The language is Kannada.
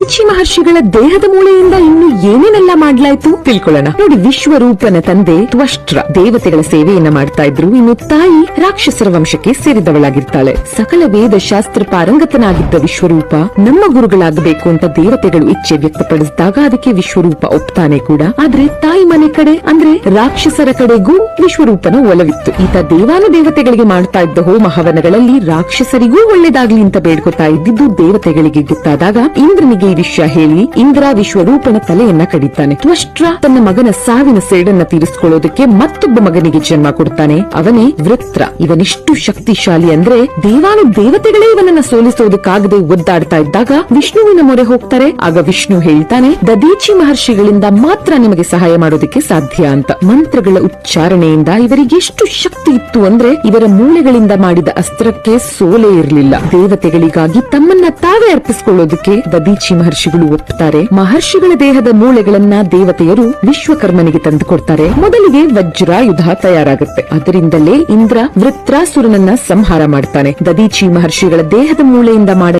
ಋಷಿ ಮಹರ್ಷಿಗಳ ದೇಹದ ಮೂಳೆಯಿಂದ ಇನ್ನು ಏನೇನೆಲ್ಲ ಮಾಡ್ಲಾಯ್ತು? ತಿಳ್ಕೊಳ್ಳೋಣ. ನೋಡಿ ವಿಶ್ವರೂಪನ ತಂದೆ ತ್ವಷ್ಟ್ರ ದೇವತೆಗಳ ಸೇವೆಯನ್ನ ಮಾಡ್ತಾ ಇದ್ರು. ಇನ್ನು ತಾಯಿ ರಾಕ್ಷಸರ ವಂಶಕ್ಕೆ ಸೇರಿದವಳಾಗಿರ್ತಾಳೆ. ಸಕಲ ವೇದ ಶಾಸ್ತ್ರ ಪಾರಂಗತನಾಗಿದ್ದ ವಿಶ್ವರೂಪ ನಮ್ಮ ಗುರುಗಳಾಗಬೇಕು ಅಂತ ದೇವತೆಗಳು ಇಚ್ಛೆ ವ್ಯಕ್ತಪಡಿಸಿದಾಗ ಅದಕ್ಕೆ ವಿಶ್ವರೂಪ ಒಪ್ತಾನೆ ಕೂಡ. ಆದ್ರೆ ತಾಯಿ ಮನೆ ಕಡೆ ಅಂದ್ರೆ ರಾಕ್ಷಸರ ಕಡೆಗೂ ವಿಶ್ವರೂಪನ ಒಲವಿತ್ತು. ಈತ ದೇವಾನು ದೇವತೆಗಳಿಗೆ ಮಾಡ್ತಾ ಇದ್ದ ಹೋಮ ಹವನಗಳಲ್ಲಿ ರಾಕ್ಷಸರಿಗೂ ಒಳ್ಳೇದಾಗ್ಲಿ ಅಂತ ಬೇಡ್ಕೊತಾ ಇದ್ದಿದ್ದು ದೇವತೆಗಳಿಗೆ ಗೊತ್ತಾದಾಗ ಇಂದ್ರನಿಗೆ ಈ ವಿಷಯ ಹೇಳಿ ಇಂದ್ರ ವಿಶ್ವರೂಪನ ತಲೆಯನ್ನ ಕಡಿತಾನೆ. ತ್ವಷ್ಟ್ರ ತನ್ನ ಮಗನ ಸಾವಿನ ಸೇಡನ್ನ ತೀರಿಸಿಕೊಳ್ಳೋದಕ್ಕೆ ಮತ್ತೊಬ್ಬ ಮಗನಿಗೆ ಜನ್ಮ ಕೊಡ್ತಾನೆ. ಅವನೇ ವೃತ್ರ. ಇವನಿಷ್ಟು ಶಕ್ತಿಶಾಲಿ ಅಂದ್ರೆ ದೇವಾನು ದೇವತೆಗಳೇ ಇವನನ್ನ ಸೋಲಿಸೋದಕ್ಕಾಗದೆ ಒದ್ದಾಡ್ತಾ ಇದ್ದಾಗ ವಿಷ್ಣುವಿನ ಮೊರೆ ಹೋಗ್ತಾರೆ. ಆಗ ವಿಷ್ಣು ಹೇಳ್ತಾನೆ ದದೀಚಿ ಮಹರ್ಷಿಗಳಿಂದ ಮಾತ್ರ ನಿಮಗೆ ಸಹಾಯ ಮಾಡೋದಕ್ಕೆ ಸಾಧ್ಯ ಅಂತ. ಮಂತ್ರಗಳ ಉಚ್ಚಾರಣೆಯಿಂದ ಇವರಿಗೆ ಎಷ್ಟು ಶಕ್ತಿ ಇತ್ತು ಅಂದ್ರೆ ಇವರ ಮೂಳೆಗಳಿಂದ ಮಾಡಿದ ಅಸ್ತ್ರಕ್ಕೆ ಸೋಲೇ ಇರಲಿಲ್ಲ. ದೇವತೆಗಳಿಗಾಗಿ ತಮ್ಮನ್ನ ತಾವೇ ಅರ್ಪಿಸಿಕೊಳ್ಳೋದಕ್ಕೆ ದದೀಚಿ ಮಹರ್ಷಿಗಳು ಒಪ್ಪುತ್ತಾರೆ. ಮಹರ್ಷಿಗಳ ದೇಹದ ಮೂಳೆಗಳನ್ನ ದೇವತೆಯರು ವಿಶ್ವಕರ್ಮನಿಗೆ ತಂದುಕೊಡ್ತಾರೆ ಮೊದಲಿಗೆ ವಜ್ರಾಯುಧ ತಯಾರಾಗುತ್ತೆ. ಅದರಿಂದಲೇ ಇಂದ್ರ ವೃತ್ರಾಸುರನನ್ನ ಸಂಹಾರ ಮಾಡ್ತಾನೆ. ದದೀಚಿ ಮಹರ್ಷಿಗಳ ದೇಹದ ಮೂಳೆಯಿಂದ ಮಾಡ